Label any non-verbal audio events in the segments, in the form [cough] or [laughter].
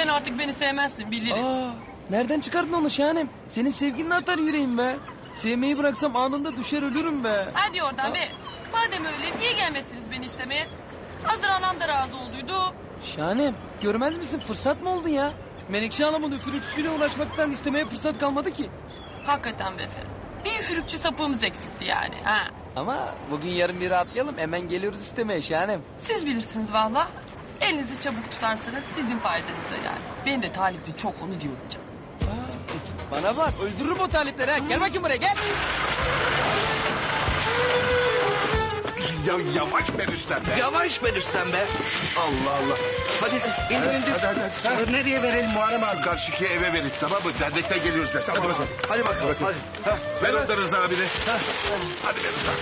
Sen artık beni sevmezsin bilirim. Aa, nereden çıkardın onu şahanem? Senin sevginle atar yüreğim be. Sevmeyi bıraksam anında düşer ölürüm be. Hadi oradan be. Madem öyle niye gelmezsiniz beni istemeye? Hazır anam da razı olduydu. Şahanem görmez misin fırsat mı oldu ya? Menekşe Hanım'ın üfürükçüsüyle uğraşmaktan istemeye fırsat kalmadı ki. Hakikaten be efendim. Bir üfürükçü sapığımız eksikti yani. Ha. Ama bugün yarın bir rahatlayalım hemen geliyoruz istemeye şahanem. Siz bilirsiniz valla. Elinizi çabuk tutarsanız sizin faydanıza yani. Ben de talipli çok onu diyorum canım. Bana bak öldürürüm o talipleri ha. Gel bakayım buraya gel. Ya yavaş be Rüstem be. Yavaş be Rüstem be. Allah Allah. Hadi indir indir. Hadi hadi hadi. Ha, Nereye verelim Muharrem Şu abi? karşıki eve verin tamam mı? Dernekten geliyoruz dersin. Hadi bakalım. Hadi bakalım. Hadi. Ha, Ver onu da Rıza abine. Hadi be Rıza.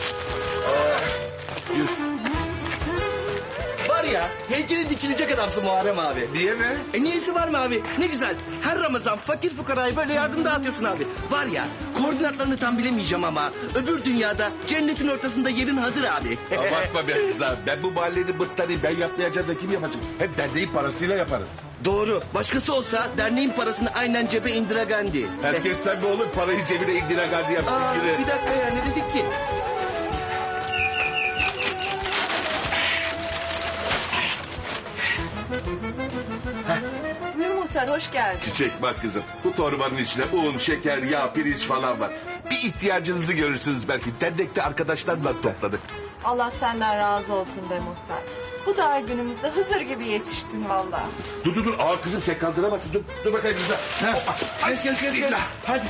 Var ya heykeli dikilecek adamsın Muharrem abi. Niye mi? E niyesi var mı abi? Ne güzel. Her Ramazan fakir fukaraya böyle yardım dağıtıyorsun abi. Var ya koordinatlarını tam bilemeyeceğim ama öbür dünyada cennetin ortasında yerin hazır abi. Abartma [laughs] be Rıza. Ben bu mahallenin bıttanıyım. Ben yapmayacağım da kim yapacak? Hep derneğin parasıyla yaparım. Doğru. Başkası olsa derneğin parasını aynen cebe indire Gandhi. Herkes sen mi olur parayı cebine indire gardı yapsın Aa, bir dakika ya ne dedik ki? Muhtar hoş geldin. Çiçek bak kızım. Bu torbanın içine un, şeker, yağ, pirinç falan var. Bir ihtiyacınızı görürsünüz belki. Dernekte arkadaşlarla topladık. Allah senden razı olsun be muhtar. Bu dar günümüzde Hızır gibi yetiştin vallahi. Dur dur dur. Ağır kızım sen kaldıramazsın. Dur, dur bakayım. Ay, Kes kes kes. kes. bismillah. Hadi.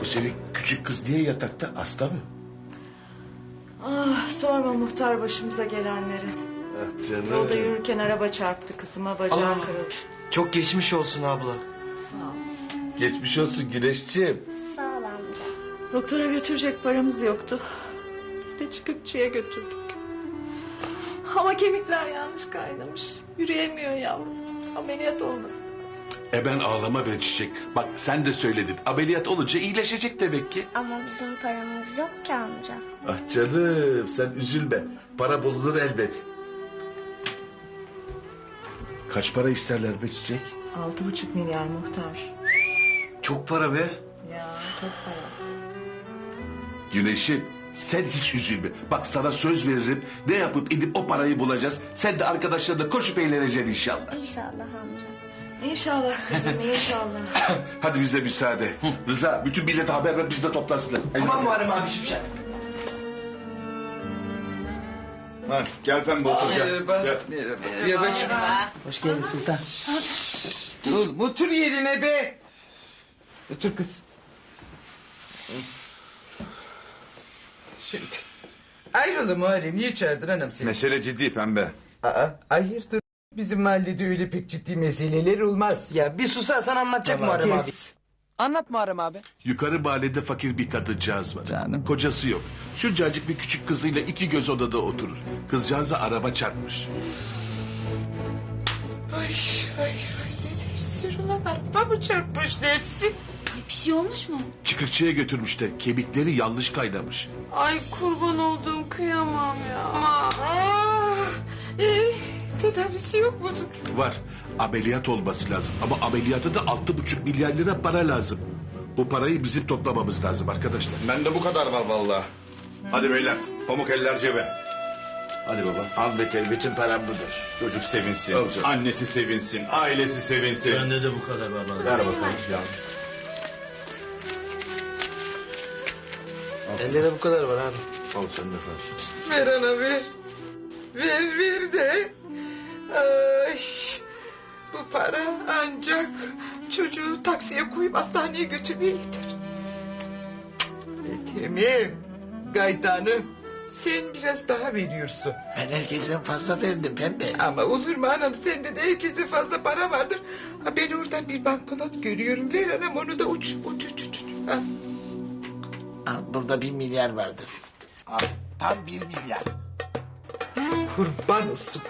Bu senin küçük kız niye yatakta? Hasta mı? Ah sorma muhtar başımıza gelenleri. Ah Yolda yürürken araba çarptı kızıma bacağı kırıldı. Çok geçmiş olsun abla. Sağ ol. Geçmiş olsun Güneşciğim. Doktora götürecek paramız yoktu. Biz de çıkıkçıya götürdük. Ama kemikler yanlış kaynamış. Yürüyemiyor yavrum. Ameliyat olmasın. E ben ağlama be Çiçek. Bak sen de söyledin. Ameliyat olunca iyileşecek demek ki. Ama bizim paramız yok ki amca. Ah canım sen üzülme. Para bulunur elbet. Kaç para isterler be Çiçek? Altı buçuk milyar muhtar. Çok para be. Ya çok para. Güneşim sen hiç üzülme. Bak sana söz veririm. Ne yapıp edip o parayı bulacağız. Sen de arkadaşlarına koşup eğleneceksin inşallah. İnşallah amca. İnşallah kızım [laughs] inşallah. Hadi bize müsaade. Rıza bütün millete haber ver biz de toplansınlar. Tamam Muharrem abi şimdi. Ha, gel pembe otur gel. Merhaba. Gel. Merhaba. Merhaba. Hoş geldin Sultan. Dur otur yerine be. Otur kız. Şimdi. Ayrılın Muharrem. Niye çağırdın anam seni? Mesele ciddi pembe. Aa, hayırdır? Bizim mahallede öyle pek ciddi meseleler olmaz. Ya bir susarsan anlatacak Tamam, Muharrem abi. kes. Anlat Muharrem abi. Yukarı mahallede fakir bir kadıncağız var. Kocası yok. Şuncacık bir küçük kızıyla iki göz odada oturur. Kızcağıza araba çarpmış. Ay ay ay ne dersin ulan araba mı çarpmış dersin? Bir şey olmuş mu? Çıkıkçıya götürmüş de kemikleri yanlış kaynamış. Ay kurban olduğum kıyamam ya. Aa, ee, tedavisi yok mudur? Var. Ameliyat olması lazım. Ama ameliyatı da altı buçuk milyar lira para lazım. Bu parayı bizim toplamamız lazım arkadaşlar. Bende bu kadar var vallahi. Hadi beyler pamuk eller cebe. Hadi baba. Al beter bütün param budur. Çocuk sevinsin. Canım. Annesi sevinsin. Ailesi sevinsin. Bende de bu kadar baba. Ver bakalım. Bende de bu kadar var abi. Al sen de ver. Ver ana ver. Ver ver de. Ay, bu para ancak çocuğu taksiye koyup hastaneye götürmeye yeter. Ethem'im, Gaydan'ım sen biraz daha veriyorsun. Ben herkesten fazla verdim pembe. Ama olur mu anam sende de herkesin fazla para vardır. Ha, ben oradan bir banknot görüyorum. Ver anam onu da uç uç uç uç. Ha. Al burada bir milyar vardır. Al tam bir milyar. Kurban olsun.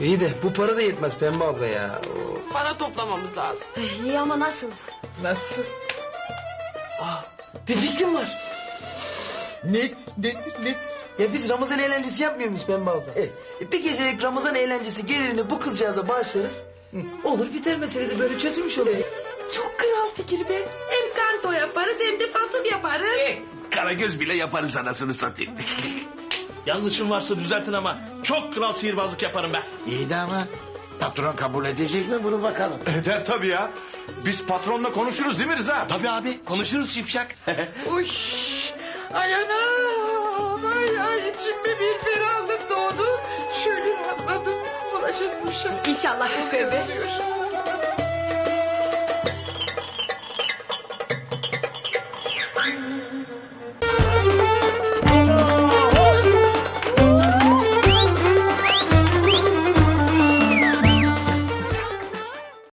İyi de bu para da yetmez Pembe abla ya. Oo. Para toplamamız lazım. İyi ama nasıl? Nasıl? Bir fikrim var. Net, net, net. Ya biz Ramazan eğlencesi yapmıyor muyuz Pembe abla? Evet. E, bir gecelik Ramazan eğlencesi gelirini bu kızcağıza bağışlarız. Olur biter mesele de böyle çözülmüş olur. Çok kral fikir be. Hem kanto yaparız hem de fasıl yaparız. Karagöz bile yaparız anasını satayım. [laughs] Yanlışım varsa düzeltin ama çok kral sihirbazlık yaparım ben. İyi de ama patron kabul edecek mi bunu bakalım. Eder tabii ya. Biz patronla konuşuruz değil mi Rıza? Tabii abi konuşuruz Şipşak. [laughs] Uy, ay anam, ay ay içimde bir ferahlık doğdu. Şöyle rahatladım, bulaşık buşak. İnşallah Hüspevi.